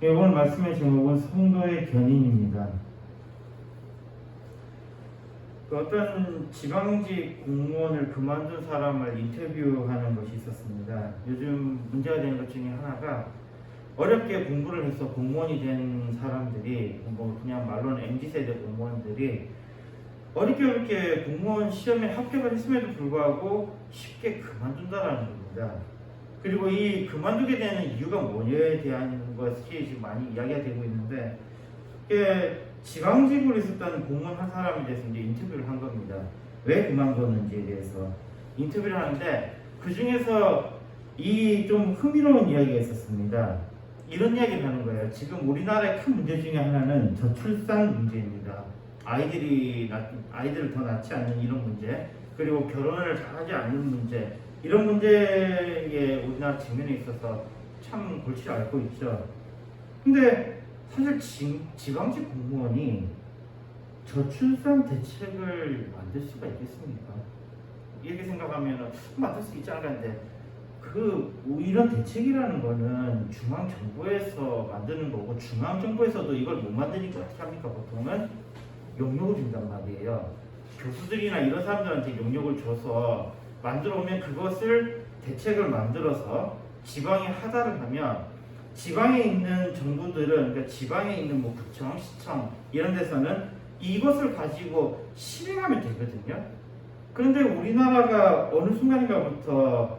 예, 오늘 말씀의 제목은 성도의 견인입니다. 그 어떤 지방직 공무원을 그만둔 사람을 인터뷰하는 것이 있었습니다. 요즘 문제가 되는 것 중에 하나가 어렵게 공부를 해서 공무원이 된 사람들이 뭐 그냥 말로는 MZ 세대 공무원들이 어렵게 어렵게 공무원 시험에 합격을 했음에도 불구하고 쉽게 그만둔다라는 겁니다. 그리고 이 그만두게 되는 이유가 뭐냐에 대한 것이 지금 많이 이야기가 되고 있는데 이게 지방직으로 있었던 공무원 한 사람에 대해서 이제 인터뷰를 한 겁니다. 왜 그만뒀는지에 대해서 인터뷰를 하는데 그 중에서 이 좀 흥미로운 이야기가 있었습니다. 이런 이야기를 하는 거예요. 지금 우리나라의 큰 문제 중에 하나는 저출산 문제입니다. 아이들이 낳, 아이들을 더 낳지 않는 이런 문제, 그리고 결혼을 잘하지 않는 문제, 이런 문제에 우리나라 직면에 있어서 참 골치를 앓고 있죠. 근데 사실 지, 지방직 공무원이 저출산 대책을 만들 수가 있겠습니까? 이렇게 생각하면 만들 수 있지 않을까는데 그 이런 대책이라는 거는 중앙 정부에서 만드는 거고 중앙 정부에서도 이걸 못 만드니까 어떻게 합니까? 보통은 용역을 준단 말이에요. 교수들이나 이런 사람들한테 용역을 줘서 만들어 오면 그것을 대책을 만들어서 지방에 하달을 하면 지방에 있는 정부들은 그러니까 지방에 있는 뭐 구청, 시청 이런 데서는 이것을 가지고 실행하면 되거든요. 그런데 우리나라가 어느 순간인가부터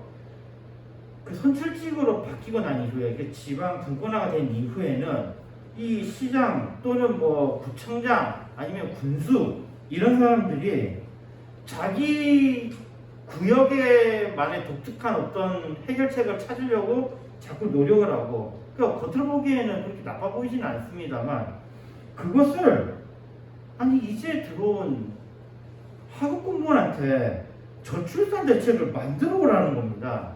그 선출직으로 바뀌고 난 이후에 그 지방 분권화가 된 이후에는 이 시장 또는 뭐 구청장 아니면 군수 이런 사람들이 자기 구역에만의 독특한 어떤 해결책을 찾으려고 자꾸 노력을 하고 그러니까 겉으로 보기에는 그렇게 나빠 보이지는 않습니다만 그것을 아니 이제 들어온 하급 공무원한테 저출산 대책을 만들어 오라는 겁니다.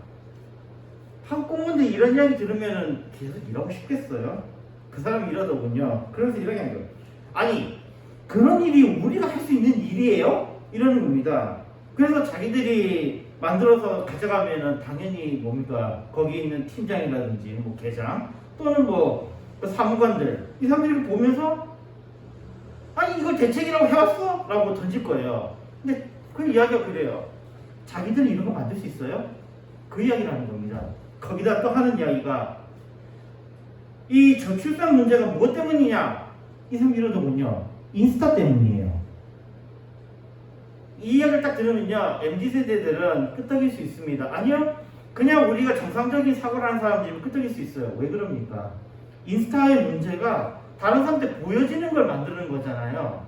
하급 공무원들 이런 이야기 들으면은 계속 일하고 싶겠어요? 그 사람이 이러더군요. 그래서 하는 거예요. 아니 그런 일이 우리가 할 수 있는 일이에요? 이러는 겁니다. 그래서 자기들이 만들어서 가져가면은 당연히 뭡니까 거기 있는 팀장이라든지 뭐 계장 또는 뭐그 사무관들 이 사람들이 보면서 아니 이걸 대책이라고 해왔어? 라고 던질 거예요. 근데 그 이야기가 그래요. 자기들이 이런 거 만들 수 있어요? 그 이야기를 하는 겁니다. 거기다 또 하는 이야기가 이 저출산 문제가 무엇 때문이냐? 이 사람 이러더군요. 인스타 때문이에요. 이 이야기를 딱 들으면요, MZ 세대들은 끄떡일 수 있습니다. 아니요, 그냥 우리가 정상적인 사고를 하는 사람들이면 끄떡일 수 있어요. 왜 그럽니까? 인스타의 문제가 다른 사람한테 보여지는 걸 만드는 거잖아요.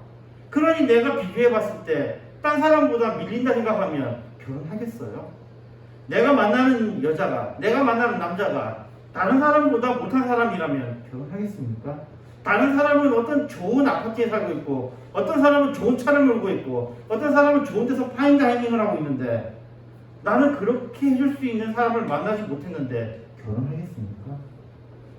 그러니 내가 비교해 봤을 때, 딴 사람보다 밀린다 생각하면 결혼하겠어요? 내가 만나는 여자가, 내가 만나는 남자가 다른 사람보다 못한 사람이라면 결혼하겠습니까? 다른 사람은 어떤 좋은 아파트에 살고 있고, 어떤 사람은 좋은 차를 몰고 있고, 어떤 사람은 좋은 데서 파인 다이닝을 하고 있는데, 나는 그렇게 해줄 수 있는 사람을 만나지 못했는데, 결혼하겠습니까?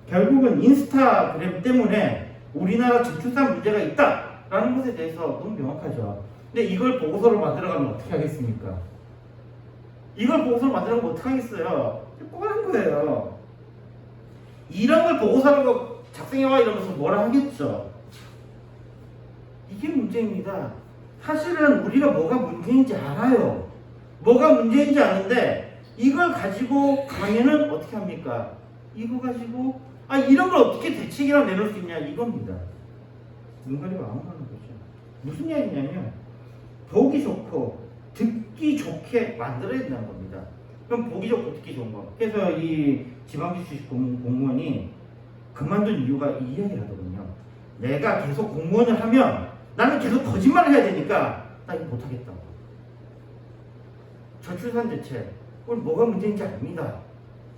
결국은 인스타그램 때문에 우리나라 저출산 문제가 있다라는 것에 대해서 너무 명확하죠. 근데 이걸 보고서로 만들어 가면 어떻게 하겠습니까? 이걸 보고서로 만들어 가면 어떻게 하겠어요? 뻔한 거예요. 이런 걸 보고서라고 작성해와 이러면서 뭐라 하겠죠. 이게 문제입니다. 사실은 우리가 뭐가 문제인지 알아요. 뭐가 문제인지 아는데 이걸 가지고 가면은 어떻게 합니까? 이거 가지고 아 이런 걸 어떻게 대책이라고 내놓을 수 있냐 이겁니다. 눈 가리고 아무 말하는 거죠. 무슨 이야기냐면 보기 좋고 듣기 좋게 만들어야 된다는 겁니다. 그럼 보기 좋고 듣기 좋은 거. 그래서 이 지방지식 공무원이 그만둔 이유가 이 이야기를 하거든요. 내가 계속 공무원을 하면 나는 계속 거짓말을 해야 되니까 나 이거 못하겠다고. 저출산 대책, 오늘 뭐가 문제인지 압니다.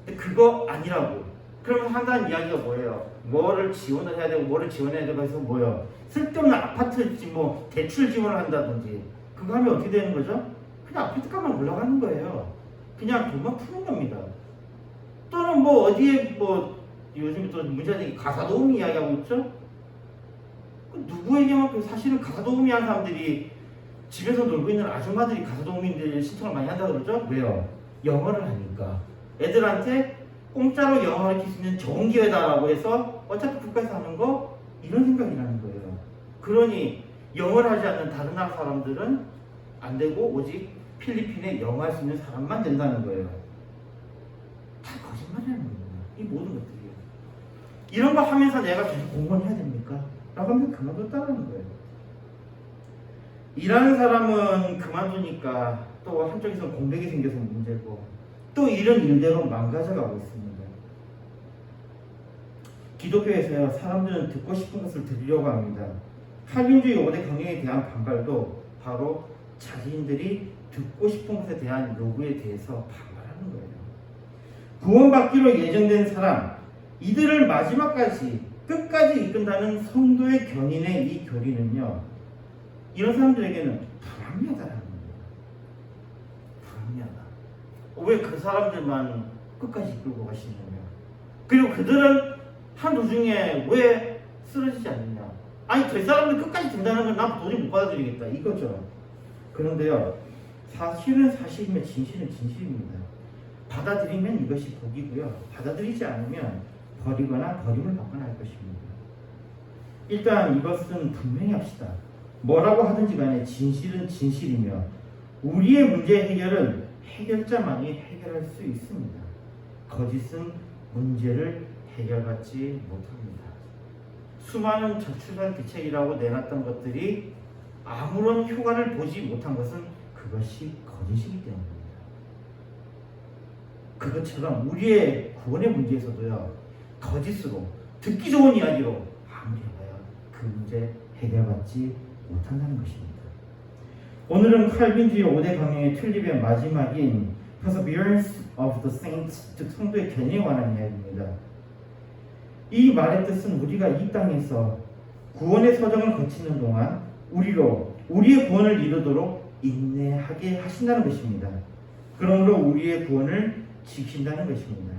근데 그거 아니라고. 그러면 한다는 이야기가 뭐예요? 뭐를 지원을 해야 되고 뭐를 지원해야 되고 해서 뭐예요? 쓸데없는 아파트 지- 뭐 대출 지원을 한다든지 그거 하면 어떻게 되는 거죠? 그냥 아파트 값만 올라가는 거예요. 그냥 돈만 푸는 겁니다. 또는 뭐 어디에 뭐 요즘 또 문제되게 가사도우미 이야기하고 있죠? 그 누구에게만 그 사실은 가사도우미 하는 사람들이 집에서 놀고 있는 아줌마들이 가사도우미인들 신청을 많이 한다 그러죠? 왜요? 영어를 하니까 애들한테 공짜로 영어 가르칠 수 있는 좋은 기회다라고 해서 어차피 국가에서 하는 거 이런 생각이라는 거예요. 그러니 영어를 하지 않는 다른 나라 사람들은 안 되고 오직 필리핀에 영어 할 수 있는 사람만 된다는 거예요. 다 거짓말이라는 거예요. 이 모든 것들 이런 거 하면서 내가 계속 공부를 해야 됩니까? 라고 하면 그만뒀다는 거예요. 일하는 사람은 그만두니까 또 한쪽에서는 공백이 생겨서 문제고 또 이런 일대로 망가져가고 있습니다. 기독교에서요 사람들은 듣고 싶은 것을 들으려고 합니다. 칼빈주의 5대 강령에 대한 반발도 바로 자신들이 듣고 싶은 것에 대한 요구에 대해서 반발하는 거예요. 구원받기로 예정된 사람, 이들을 마지막까지 끝까지 이끈다는 성도의 견인의 이 교리는요, 이런 사람들에게는 불합리하다는 거예요. 불합리하다. 왜 그 사람들만 끝까지 이끌고 가시느냐? 그리고 그들은 한 도중에 왜 쓰러지지 않느냐? 아니, 저 사람들 끝까지 된다는 건 난 도저히 못 받아들이겠다. 이거죠. 그런데요, 사실은 사실이면 진실은 진실입니다. 받아들이면 이것이 복이고요. 받아들이지 않으면 버리거나 버림을 할 것입니다. 일단 이것은 분명히 합시다. 뭐라고 하든지 간에 진실은 진실이며 우리의 문제 해결은 해결자만이 해결할 수 있습니다. 거짓은 문제를 해결받지 못합니다. 수많은 저출산 대책이라고 내놨던 것들이 아무런 효과를 보지 못한 것은 그것이 거짓이기 때문입니다. 그것처럼 우리의 구원의 문제에서도요 거짓으로 듣기 좋은 이야기로 아무리 해봐야 그 문제 해결받지 못한다는 것입니다. 오늘은 칼빈주의 5대 강령의 틀립의 마지막인 Perseverance of the Saints, 즉 성도의 견해에 관한 이야기입니다. 이 말의 뜻은 우리가 이 땅에서 구원의 서정을 거치는 동안 우리로 우리의 구원을 이루도록 인내하게 하신다는 것입니다. 그러므로 우리의 구원을 지킨다는 것입니다.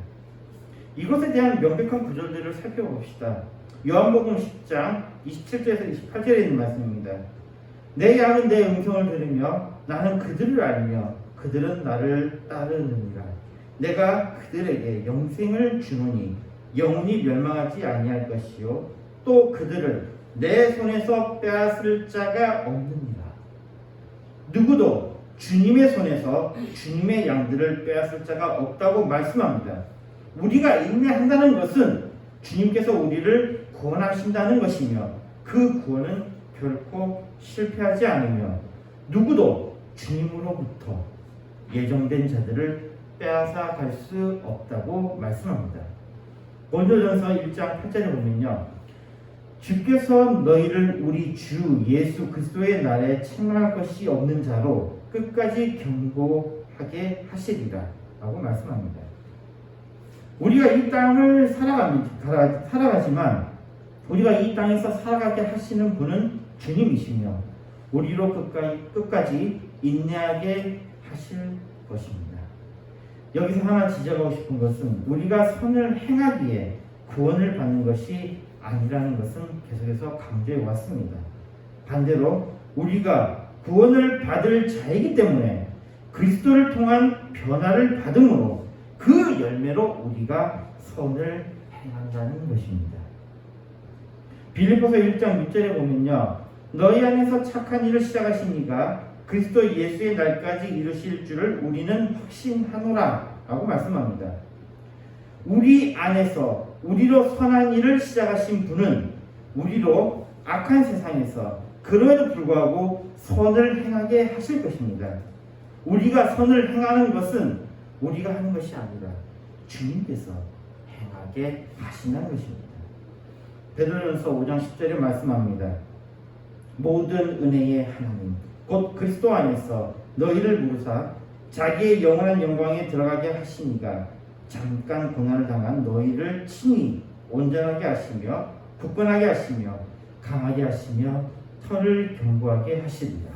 이것에 대한 명백한 구절들을 살펴봅시다. 요한복음 10장 27절에서 28절에 있는 말씀입니다. 내 양은 내 음성을 들으며 나는 그들을 알며 그들은 나를 따르느니라. 내가 그들에게 영생을 주노니 영원히 멸망하지 아니할 것이요 또 그들을 내 손에서 빼앗을 자가 없느니라. 누구도 주님의 손에서 주님의 양들을 빼앗을 자가 없다고 말씀합니다. 우리가 인내한다는 것은 주님께서 우리를 구원하신다는 것이며 그 구원은 결코 실패하지 않으며 누구도 주님으로부터 예정된 자들을 빼앗아 갈 수 없다고 말씀합니다. 고린도전서 1장 8절에 보면요. 주께서 너희를 우리 주 예수 그리스도의 날에 책망할 것이 없는 자로 끝까지 경고하게 하시리라 라고 말씀합니다. 우리가 이 땅을. 살아가지만 우리가 이 땅에서 살아가게 하시는 분은 주님이시며 우리로 끝까지, 끝까지 인내하게 하실 것입니다. 여기서 하나 지적하고 싶은 것은 우리가 선을 행하기에 구원을 받는 것이 아니라는 것은 계속해서 강조해 왔습니다. 반대로 우리가 구원을 받을 자이기 때문에 그리스도를 통한 변화를 받음으로 그 열매로 우리가 선을 행한다는 것입니다. 빌립보서 1장 6절에 보면요. 너희 안에서 착한 일을 시작하신 이가 그리스도 예수의 날까지 이루실 줄을 우리는 확신하노라 라고 말씀합니다. 우리 안에서 우리로 선한 일을 시작하신 분은 우리로 악한 세상에서 그럼에도 불구하고 선을 행하게 하실 것입니다. 우리가 선을 행하는 것은 우리가 하는 것이 아니라 주님께서 행하게 하신다는 것입니다. 베드로전서 5장 10절에 말씀합니다. 모든 은혜의 하나님 곧 그리스도 안에서 너희를 부르사 자기의 영원한 영광에 들어가게 하시니가 잠깐 고난을 당한 너희를 친히 온전하게 하시며 굳건하게 하시며 강하게 하시며 털을 견고하게 하시리라.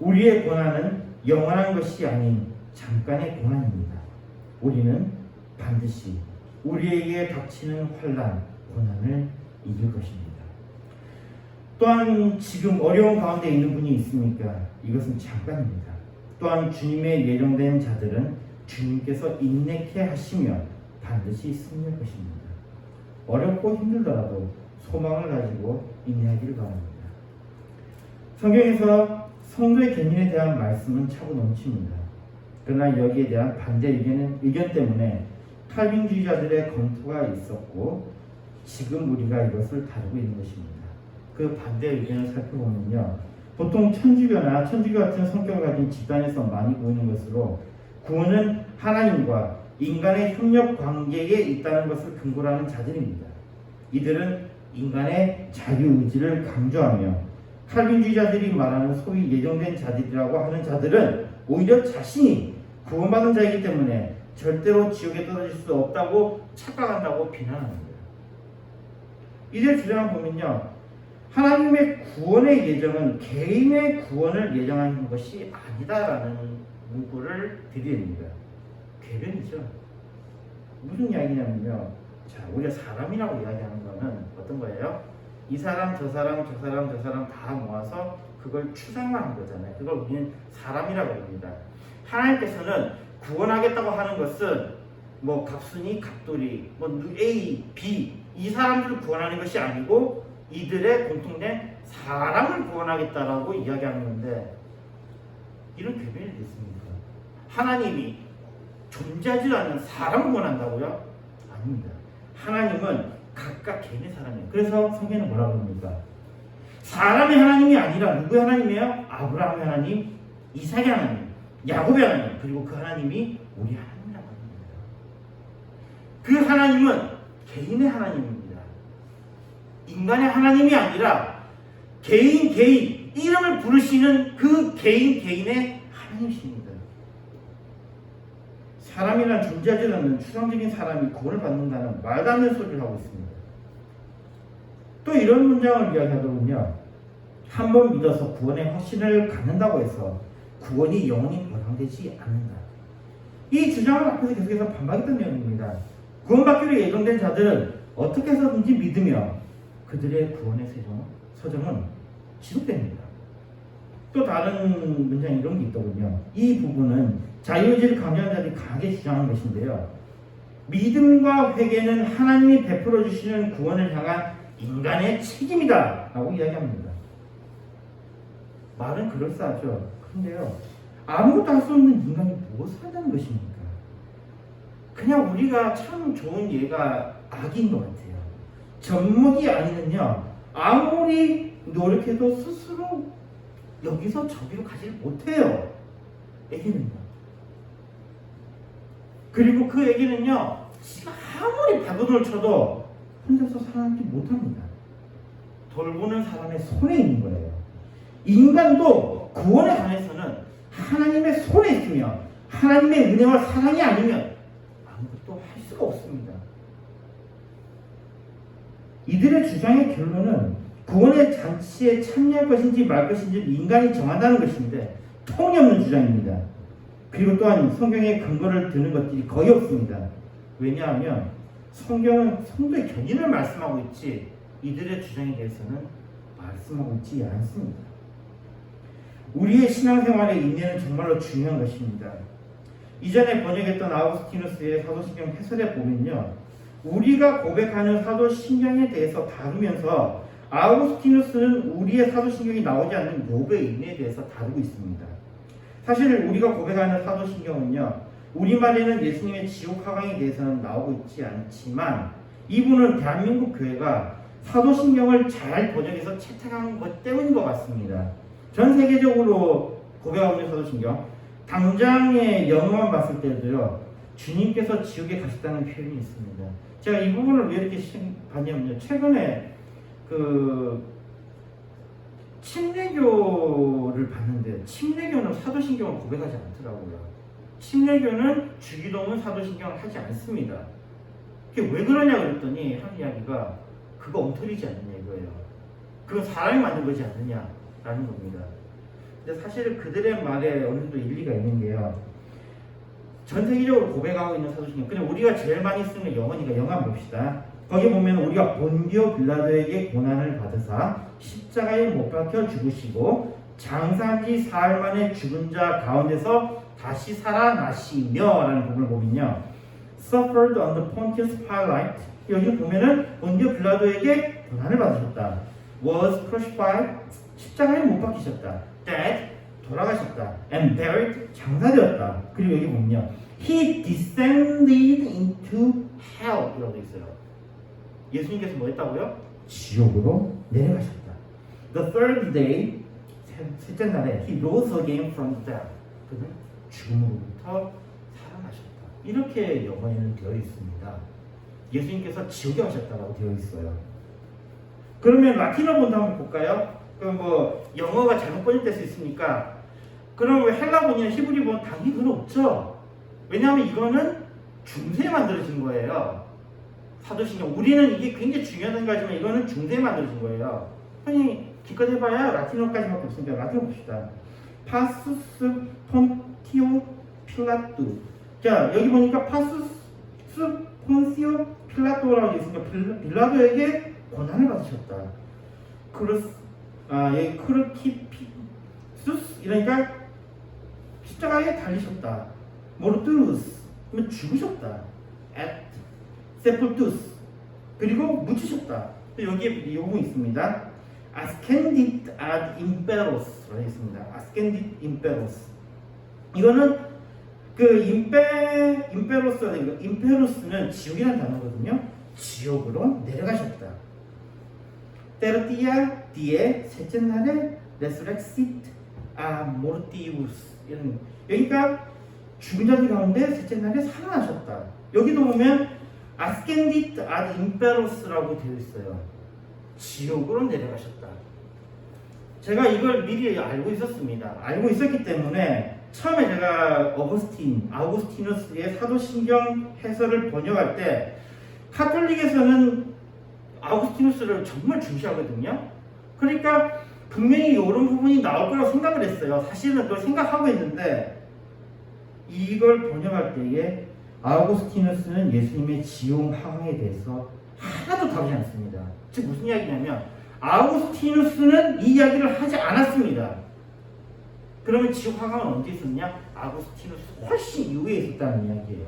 우리의 고난은 영원한 것이 아닌 잠깐의 고난입니다. 우리는 반드시 우리에게 닥치는 환란, 고난을 이길 것입니다. 또한 지금 어려운 가운데 있는 분이 있습니까? 이것은 잠깐입니다. 또한 주님의 예정된 자들은 주님께서 인내케 하시며 반드시 승리할 것입니다. 어렵고 힘들더라도 소망을 가지고 인내하기를 바랍니다. 성경에서 성도의 견인에 대한 말씀은 차고 넘칩니다. 그러나 여기에 대한 반대 의견은, 의견 때문에 칼빈주의자들의 검토가 있었고 지금 우리가 이것을 다루고 있는 것입니다. 그 반대 의견을 살펴보면요. 보통 천주교나 천주교 같은 성격을 가진 집단에서 많이 보이는 것으로 구원은 하나님과 인간의 협력 관계에 있다는 것을 근거로 하는 자들입니다. 이들은 인간의 자유의지를 강조하며 칼빈주의자들이 말하는 소위 예정된 자들이라고 하는 자들은 오히려 자신이 구원받은 자이기 때문에 절대로 지옥에 떨어질 수 없다고 착각한다고 비난합니다. 이들 주장을 보면요. 하나님의 구원의 예정은 개인의 구원을 예정하는 것이 아니다라는 문구를 드립니다. 궤변이죠. 무슨 이야기냐면요. 자, 우리가 사람이라고 이야기하는 거는 어떤 거예요? 이 사람, 저 사람, 저 사람, 저 사람 다 모아서 그걸 추상화한 거잖아요. 그걸 우리는 사람이라고 합니다. 하나님께서는 구원하겠다고 하는 것은 뭐 갑순이, 갑돌이, 뭐 A, B 이 사람들을 구원하는 것이 아니고 이들의 공통된 사람을 구원하겠다라고 이야기하는 건데 이런 궤변이 있습니까? 하나님이 존재하지 않는 사람을 구원한다고요? 아닙니다. 하나님은 각각 개인의 사람이에요. 그래서 성경은 뭐라고 합니까? 사람의 하나님이 아니라 누구의 하나님이에요? 아브라함의 하나님, 이삭의 하나님, 야곱의 하나님, 그리고 그 하나님이 우리 하나님이라고 합니다. 그 하나님은 개인의 하나님입니다. 인간의 하나님이 아니라 개인 개인 이름을 부르시는 그 개인 개인의 하나님이십니다. 사람이란 존재하지 않는 추상적인 사람이 구원을 받는다는 말도 안 되는 소리를 하고 있습니다. 또 이런 문장을 이야기하더군요. 한 번 믿어서 구원의 확신을 갖는다고 해서 구원이 영원히 보상되지 않는다. 이 주장을 앞에서 계속해서 반박했던 내용입니다. 구원받기로 예정된 자들은 어떻게 해서든지 믿으며 그들의 구원의 세정, 서정은 지속됩니다. 또 다른 문장이 이런 게 있더군요. 이 부분은 자유의지를 강조하는 자들이 강하게 주장하는 것인데요. 믿음과 회개는 하나님이 베풀어 주시는 구원을 향한 인간의 책임이다 라고 이야기합니다. 말은 그럴싸하죠. 그런데요. 아무것도 할 수 없는 인간이 무엇을 한다는 것입니까? 그냥 우리가 참 좋은 예가 악인 것 같아요. 젖먹이 아니는요. 아무리 노력해도 스스로 여기서 저기로 가지 못해요. 애기는요. 그리고 그 애기는요. 지가 아무리 바구을 쳐도 혼자서 살아남지 못합니다. 돌보는 사람의 손에 있는 거예요. 인간도 구원에 관해서는 하나님의 손에 있으며 하나님의 은혜와 사랑이 아니면 아무것도 할 수가 없습니다. 이들의 주장의 결론은 구원의 잔치에 참여할 것인지 말 것인지 인간이 정한다는 것인데 통념없는 주장입니다. 그리고 또한 성경의 근거를 드는 것들이 거의 없습니다. 왜냐하면 성경은 성도의 견인을 말씀하고 있지 이들의 주장에 대해서는 말씀하고 있지 않습니다. 우리의 신앙생활의 인내는 정말로 중요한 것입니다. 이전에 번역했던 아우스티누스의 사도신경 해설에 보면요. 우리가 고백하는 사도신경에 대해서 다루면서 아우스티누스는 우리의 사도신경이 나오지 않는 욥의 인내에 대해서 다루고 있습니다. 사실 우리가 고백하는 사도신경은요. 우리말에는 예수님의 지옥 하강에 대해서는 나오고 있지 않지만 이분은 대한민국 교회가 사도신경을 잘 번역해서 채택한 것 때문인 것 같습니다. 전 세계적으로 고백하고 있는 사도신경 당장의 영어만 봤을 때도요 주님께서 지옥에 가셨다는 표현이 있습니다. 제가 이 부분을 왜 이렇게 봤냐면요 최근에 그 침례교를 봤는데 침례교는 사도신경을 고백하지 않더라고요. 침례교는 주기도문 사도신경을 하지 않습니다. 그게 왜 그러냐 그랬더니 한 이야기가 그거 엉터리지 않느냐 이거예요. 그건 사람이 만든 거지 않느냐 라는 겁니다. 근데 사실 그들의 말에 어느 정도 일리가 있는 게요. 전 세계적으로 고백하고 있는 사도신경. 근데 우리가 제일 많이 쓰는 영어니까 영어 봅시다. 거기 보면 우리가 본디오 빌라도에게 고난을 받으사 십자가에 못 박혀 죽으시고 장사한 지 사흘 만에 죽은 자 가운데서 다시 살아나시며 라는 부분을 보면요. suffered under Pontius Pilate. 여기 보면은 본디오 빌라도에게 고난을 받으셨다. Was crucified. 십자가에 못 박히셨다. dead. 돌아가셨다. and buried. 장사되었다. 그리고 여기 보면요. he descended into hell. 이라고 돼 있어요. 예수님께서 뭐 했다고요? 지옥으로 내려가셨다. The third day, 세- 셋째 날에 he rose again from the dead. 그는 죽음으로부터 살아나셨다. 이렇게 영어에는 되어 있습니다. 예수님께서 지옥에 가셨다고 되어 있어요. 그러면 라틴어 본다 한번 볼까요? 그럼 뭐 영어가 잘못 번역될 수 있으니까 그럼 왜 헬라본이나 히브리본 당연히 그건 없죠. 왜냐하면 이거는 중세에 만들어진 거예요. 사도신경 우리는 이게 굉장히 중요한 거지만 이거는 중세에 만들어진 거예요. 흔히 기껏 해봐야 라틴어까지밖에 없으니까 라틴어 봅시다. 파수스 폰티오 필라투. 자 여기 보니까 파수스 폰시오 필라토라고 있으니까 빌- 빌라도에게 고난을 받으셨다. 크루스 아 여기 크루키피수스 이러니까 십자가에 달리셨다. 모르투스 그러면 죽으셨다. at 세풀투스 그리고 묻히셨다. 여기에 요구 있습니다. ascendit ad imperos라고 있습니다. ascendit imperos 이거는 그 임페 임페로스가 임페로스는 지옥이라는 단어거든요. 지옥으로 내려가셨다. 테르티아 디에 셋째 날에 레스렉시트 아 모르티우스 이런 여기가 죽은 자들 가운데 셋째 날에 살아나셨다. 여기도 보면 아스켄디트 아 임페로스라고 되어 있어요. 지옥으로 내려가셨다. 제가 이걸 미리 알고 있었습니다. 알고 있었기 때문에 처음에 제가 어거스틴, 아우구스티누스의 사도신경 해설을 번역할 때 카톨릭에서는 아우구스티누스를 정말 중시하거든요. 그러니까 분명히 이런 부분이 나올 거라고 생각을 했어요. 사실은 그걸 생각하고 있는데 이걸 번역할 때에 아우구스티누스는 예수님의 지옥 항에 대해서 하나도 다루지 않습니다. 즉 무슨 이야기냐면 아우구스티누스는 이 이야기를 하지 않았습니다. 그러면 지옥 화강은 언제 있었냐? 아구스티누스 훨씬 이후에 있었다는 이야기예요.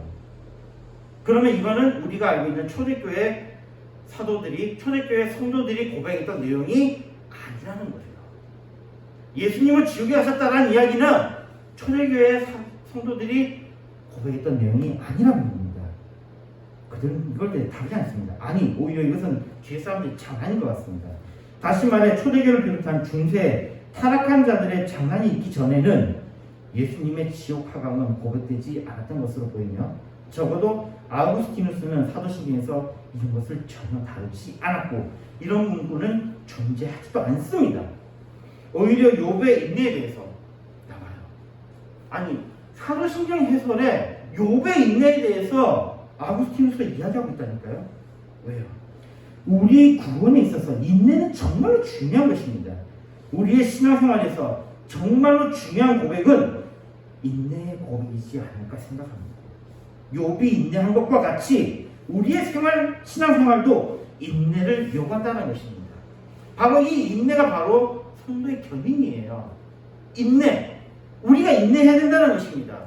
그러면 이거는 우리가 알고 있는 초대교회 사도들이 초대교회 성도들이 고백했던 내용이 아니라는 거예요. 예수님을 지옥에 가셨다는 이야기는 초대교회 사- 성도들이 고백했던 내용이 아니라는 겁니다. 그들은 이걸 다루지 않습니다. 아니 오히려 이것은 뒤에 사람들이 장난인 것 같습니다. 다시 말해 초대교를 비롯한 중세 타락한 자들의 장난이 있기 전에는 예수님의 지옥 하강은 고백되지 않았던 것으로 보이며 적어도 아우구스티누스는 사도신경에서 이런 것을 전혀 다루지 않았고 이런 문구는 존재하지도 않습니다. 오히려 욥의 인내에 대해서 나와요. 아니 사도신경 해설에 욥의 인내에 대해서 아우구스티누스가 이야기하고 있다니까요. 왜요? 우리 구원에 있어서 인내는 정말로 중요한 것입니다. 우리의 신앙생활에서 정말로 중요한 고백은 인내의 고백이지 않을까 생각합니다. 욥이 인내한 것과 같이 우리의 생활 신앙생활도 인내를 요구한다는 것입니다. 바로 이 인내가 바로 성도의 견인이에요. 인내. 우리가 인내해야 된다는 것입니다.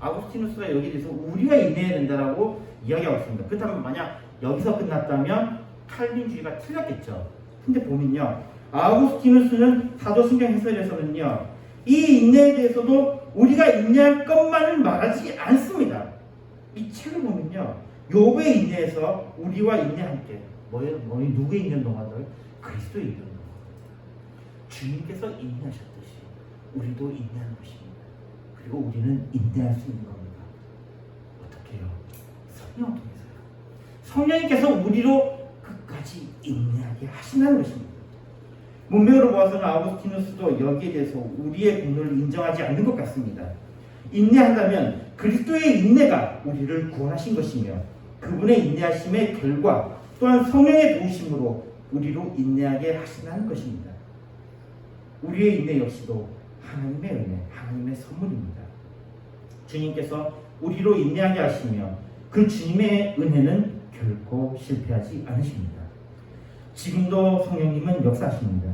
아구스티누스가 여기에 대해서 우리가 인내해야 된다라고 이야기하고 있습니다. 그렇다면 만약 여기서 끝났다면 칼빈주의가 틀렸겠죠. 근데 보면요. 아우구스티누스는 사도신경 해설에서는요. 이 인내에 대해서도 우리가 인내할 것만을 말하지 않습니다. 이 책을 보면요. 욥의 인내에서 우리와 인내 함께 뭐예요? 뭐 누구의 인내 동안을 그리스도의 인내 동안. 주님께서 인내하셨듯이 우리도 인내하는 것입니다. 그리고 우리는 인내할 수 있는 겁니다. 어떻게요? 성령 통해서요. 성령님께서 우리로 끝까지 인내하게 하신다는 것입니다. 문맥으로 보아서는 아우구스티누스도 여기에 대해서 우리의 공로를 인정하지 않는 것 같습니다. 인내한다면 그리스도의 인내가 우리를 구원하신 것이며 그분의 인내하심의 결과 또한 성령의 도우심으로 우리로 인내하게 하신다는 것입니다. 우리의 인내 역시도 하나님의 은혜, 하나님의 선물입니다. 주님께서 우리로 인내하게 하시며 그 주님의 은혜는 결코 실패하지 않으십니다. 지금도 성령님은 역사하십니다.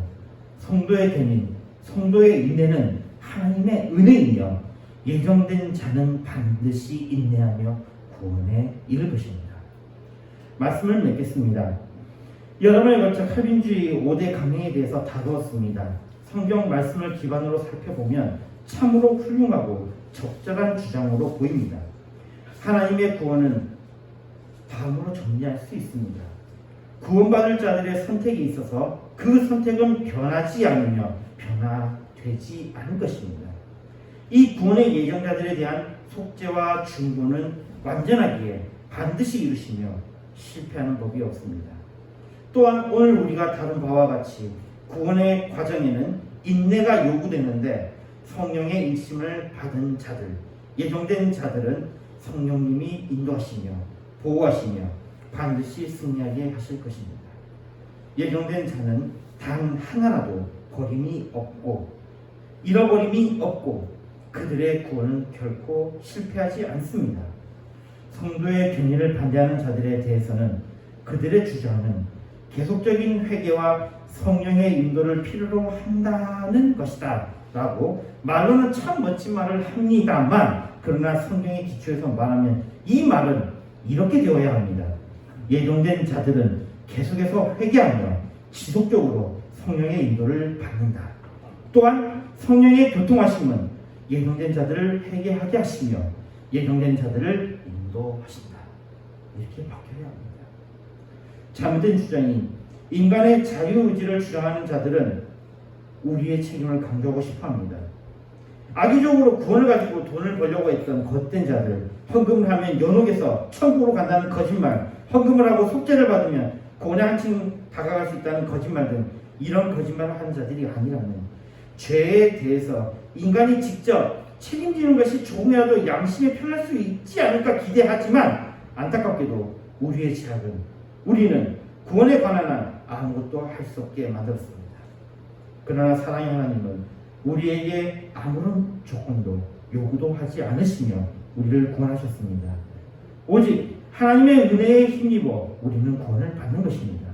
성도의 대민, 성도의 인내는 하나님의 은혜이며 예정된 자는 반드시 인내하며 구원에 이를 것입니다. 말씀을 맺겠습니다. 여러분에 걸쳐 칼빈주의 5대 강령에 대해서 다루었습니다. 성경 말씀을 기반으로 살펴보면 참으로 훌륭하고 적절한 주장으로 보입니다. 하나님의 구원은 다음으로 정리할 수 있습니다. 구원받을 자들의 선택이 있어서 그 선택은 변하지 않으며 변화되지 않을 것입니다. 이 구원의 예정자들에 대한 속죄와 중보는 완전하기에 반드시 이루시며 실패하는 법이 없습니다. 또한 오늘 우리가 다룬 바와 같이 구원의 과정에는 인내가 요구되는데 성령의 인심을 받은 자들, 예정된 자들은 성령님이 인도하시며 보호하시며 반드시 승리하게 하실 것입니다. 예정된 자는 단 하나라도 버림이 없고 잃어버림이 없고 그들의 구원은 결코 실패하지 않습니다. 성도의 견인을 반대하는 자들에 대해서는 그들의 주장은 계속적인 회개와 성령의 인도를 필요로 한다는 것이다. 라고 말로는 참 멋진 말을 합니다만 그러나 성경의 기초에서 말하면 이 말은 이렇게 되어야 합니다. 예정된 자들은 계속해서 회개하며 지속적으로 성령의 인도를 받는다. 또한 성령의 교통하심은 예정된 자들을 회개하게 하시며 예정된 자들을 인도하신다. 이렇게 바뀌어야 합니다. 잘못된 주장인 인간의 자유의지를 주장하는 자들은 우리의 책임을 강조하고 싶어 합니다. 악의적으로 구원을 가지고 돈을 벌려고 했던 겉된 자들, 헌금을 하면 연옥에서 천국으로 간다는 거짓말, 헌금을 하고 속죄를 받으면 한층 다가갈 수 있다는 거짓말 등 이런 거짓말을 하는 자들이 아니라면 죄에 대해서 인간이 직접 책임지는 것이 조금이라도 양심에 편할 수 있지 않을까 기대하지만 안타깝게도 우리의 죄악은 우리는 구원에 관한 한 아무것도 할 수 없게 만들었습니다. 그러나 사랑의 하나님은 우리에게 아무런 조건도 요구도 하지 않으시며 우리를 구원하셨습니다. 오직 하나님의 은혜에 힘입어 우리는 구원을 받는 것입니다.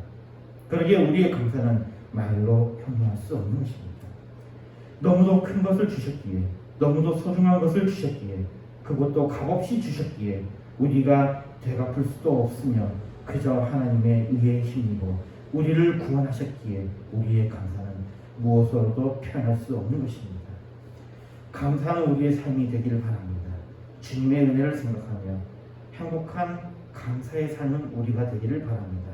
그러기에 우리의 감사는 말로 표현할 수 없는 것입니다. 너무도 큰 것을 주셨기에, 너무도 소중한 것을 주셨기에, 그것도 값없이 주셨기에 우리가 되갚을 수도 없으며 그저 하나님의 의에 힘입어 우리를 구원하셨기에 우리의 감사는 무엇으로도 표현할 수 없는 것입니다. 감사는 우리의 삶이 되기를 바랍니다. 주님의 은혜를 생각하며 행복한 감사의 삶은 우리가 되기를 바랍니다.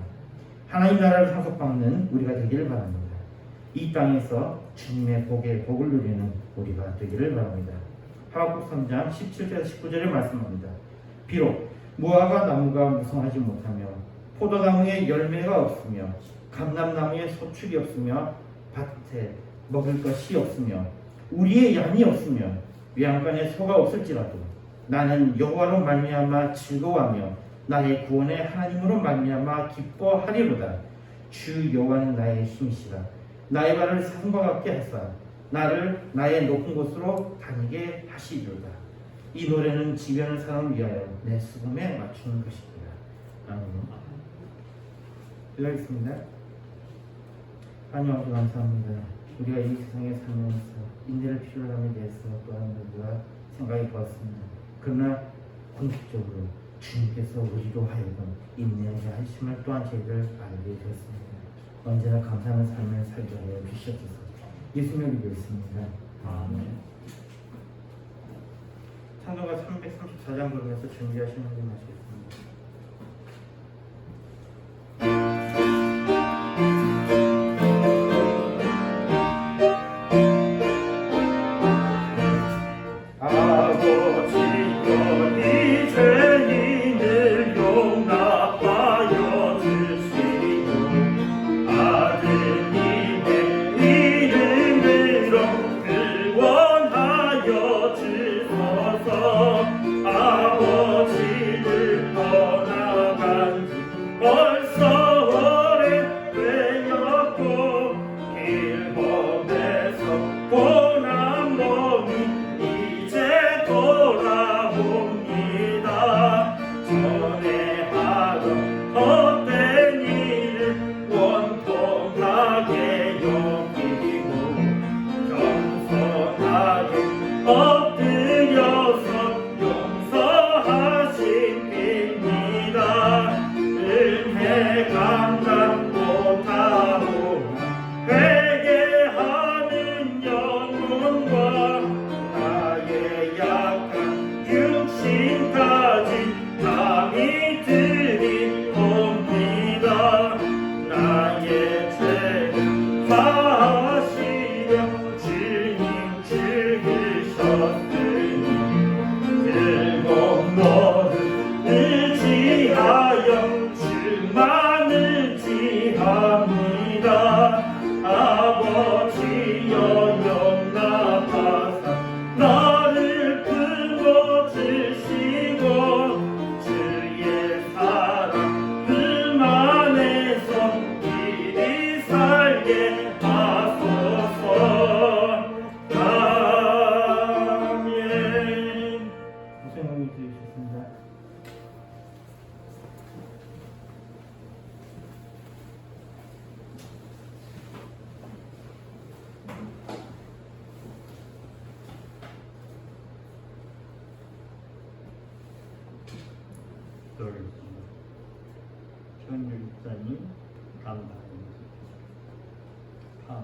하나님 나라를 상속받는 우리가 되기를 바랍니다. 이 땅에서 주님의 복에 복을 누리는 우리가 되기를 바랍니다. 하박국 3장 17절 19절에 말씀합니다. 비록 무화과 나무가 무성하지 못하며 포도나무에 열매가 없으며 감람나무에 소출이 없으며 밭에 먹을 것이 없으며 우리의 양이 없으며 외양간에 소가 없을지라도 나는 여호와로 말미암아 즐거워하며 나의 구원의 하나님으로 말미암아 기뻐하리로다 주 여호와는 나의 힘이시라 나의 발을 산과 같게 하사 나를 나의 높은 곳으로 다니게 하시리로다 이 노래는 지변을 사람 위하여 내 수금에 맞추는 것입니다 아멘 기도하겠습니다 하나님 감사합니다. 우리가 이 세상에 살면서 인내를 필요로 함에 대해서 또한 우리가 생각이 되었습니다. 그러나 공식적으로 주님께서 우리로 하여금 인내하게 하심을 또한 저희들 알게 되었습니다. 언제나 감사하는 삶을 살게 하여 주시옵소서. 예수님을 믿습니다. 아멘. 창조가 334장 부르면서 준비하시는 분 하시겠습니다.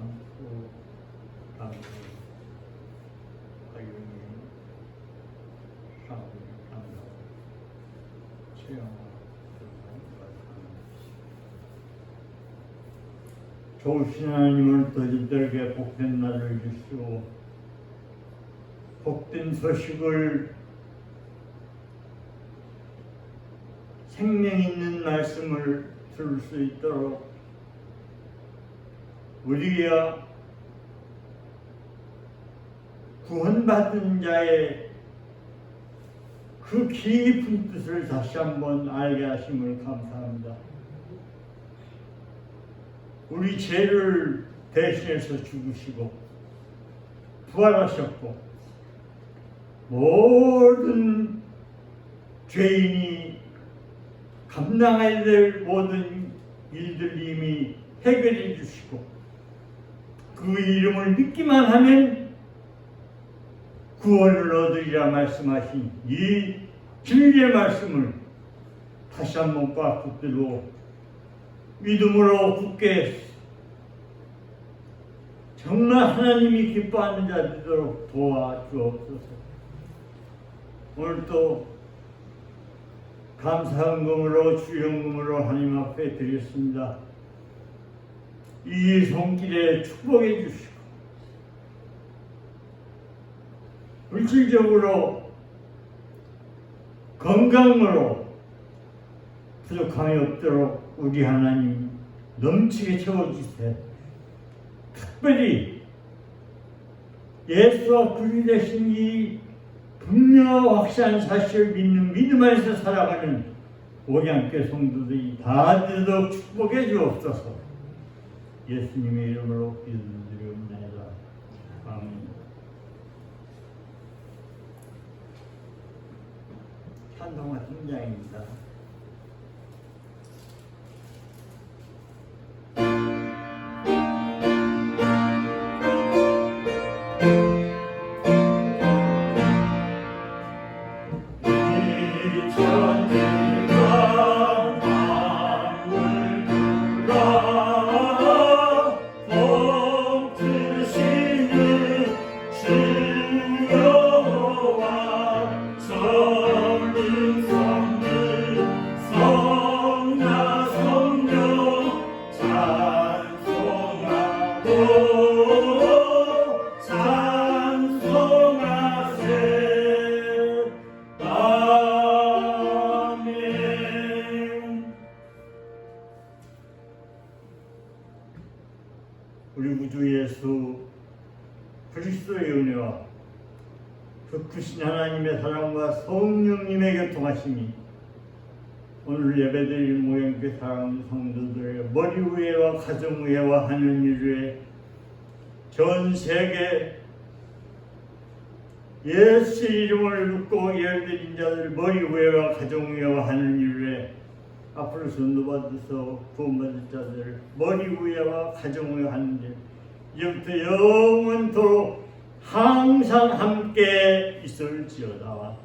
감수 감수 화윤이 사부 감사 최영화 좋으신 하나님을 더진들에게 복된 날을 주시오. 복된 소식을 생명 있는 말씀을 들을 수 있도록 우리가 구원받은 자의 그 깊은 뜻을 다시 한번 알게 하심을 감사합니다. 우리 죄를 대신해서 죽으시고 부활하셨고 모든 죄인이 감당해야 될 모든 일들 이미 해결해 주시고 그 이름을 믿기만 하면 구원을 얻으리라 말씀하신 이 진리의 말씀을 다시 한번 꽉 붙들고 믿음으로 굳게 정말 하나님이 기뻐하는 자 되도록 도와주옵소서. 오늘 또 감사헌금으로 주연금으로 하나님 앞에 드렸습니다. 이 손길에 축복해 주시고 물질적으로 건강으로 부족함이 없도록 우리 하나님 넘치게 채워주세요. 특별히 예수와 분리되신 이 분명하고 확실한 사실을 믿는 믿음 안에서 살아가는 우리 함께 성도들이 다 되도록 축복해 주옵소서. 예수님의 이름으로 기도드리옵나이다. 아멘. 찬송가 등장입니다. 예배드릴 모형교 사랑하는 성도들의 머리 위에와 가정 위에와 하늘 위에 전 세계 예수 이름을 믿고 예배드린 자들 머리 위에와 가정 위에와 하늘 위에 앞으로 전도받아서 구원받을 자들 머리 위에와 가정 위에 일. 이제부터 영원토록 항상 함께 있을지어다